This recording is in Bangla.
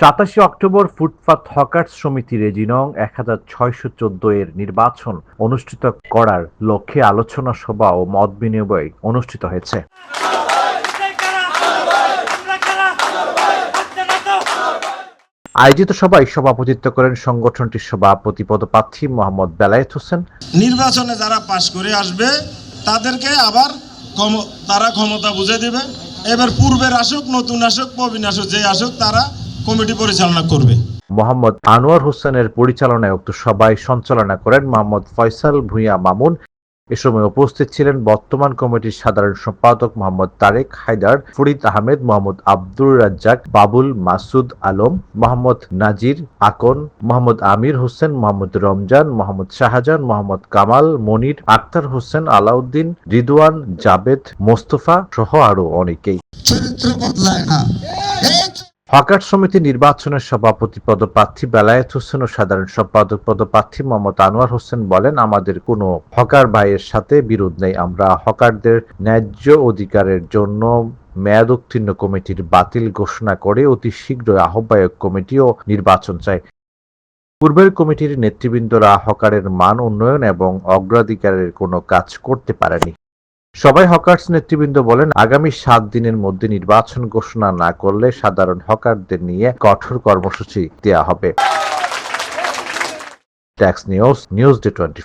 সাতাশে অক্টোবর ফুটপাত হকার্স সমিতি রেজিনং এক হাজার ছয়শো চোদ্দ এর নির্বাচন অনুষ্ঠিত করার লক্ষ্যে আলোচনা সভা ও মত বিনিময় অনুষ্ঠিত হয়েছে। আয়োজিত সভায় সভাপতিত্ব করেন সংগঠনটির সভাপতি পদপ্রার্থী মোহাম্মদ বেলায়েত হোসেন। নির্বাচনে যারা পাশ করে আসবে, তাদেরকে আবার তারা ক্ষমতা বুঝে দেবে। এবার পূর্বের আসুক, নতুন আসুক, প্রবীণ আসুক, যে আসুক, তারা কমিটি পরিচালনা করবে। মোহাম্মদ আনোয়ার হোসেনের পরিচালনায় উক্ত সভায় সঞ্চালনা করেন মোহাম্মদ ফয়সাল ভূঁইয়া মামুন। এ সময় উপস্থিত ছিলেন বর্তমান কমিটির সাধারণ সম্পাদক মোহাম্মদ তারেক হায়দার ফরিদ আহমেদ মোহাম্মদ আব্দুর রাজ্জাক বাবুল মাসুদ আলম মোহাম্মদ নাজির আকন মোহাম্মদ আমির হোসেন মোহাম্মদ রমজান মোহাম্মদ শাহজাহান মোহাম্মদ কামাল মনির আক্তার হোসেন আলাউদ্দিন রিদওয়ান জাবেদ মোস্তফা সহ আরও অনেকেই। চরিত্র বদলায় না। এই হকার সমিতি নির্বাচনের সভাপতি পদপ্রার্থী বেলায়েত হোসেন ও সাধারণ সম্পাদক পদপ্রার্থী মোহাম্মদ আনোয়ার হোসেন বলেন, আমাদের কোনো হকার ভাইয়ের সাথে বিরোধ নেই। আমরা হকারদের ন্যায্য অধিকারের জন্য মেয়াদ উত্তীর্ণ কমিটির বাতিল ঘোষণা করে অতি শীঘ্রই আহ্বায়ক কমিটি ও নির্বাচন চাই। পূর্বের কমিটির নেতৃবৃন্দরা হকারের মান উন্নয়ন এবং অগ্রাধিকারের কোনো কাজ করতে পারেনি। সবাই হকার্স নেতৃবৃন্দ বলেন, আগামী সাত দিনের মধ্যে নির্বাচন ঘোষণা না করলে সাধারণ হকারদের নিয়ে কঠোর কর্মসূচি দেওয়া হবে। Tax news news day twenty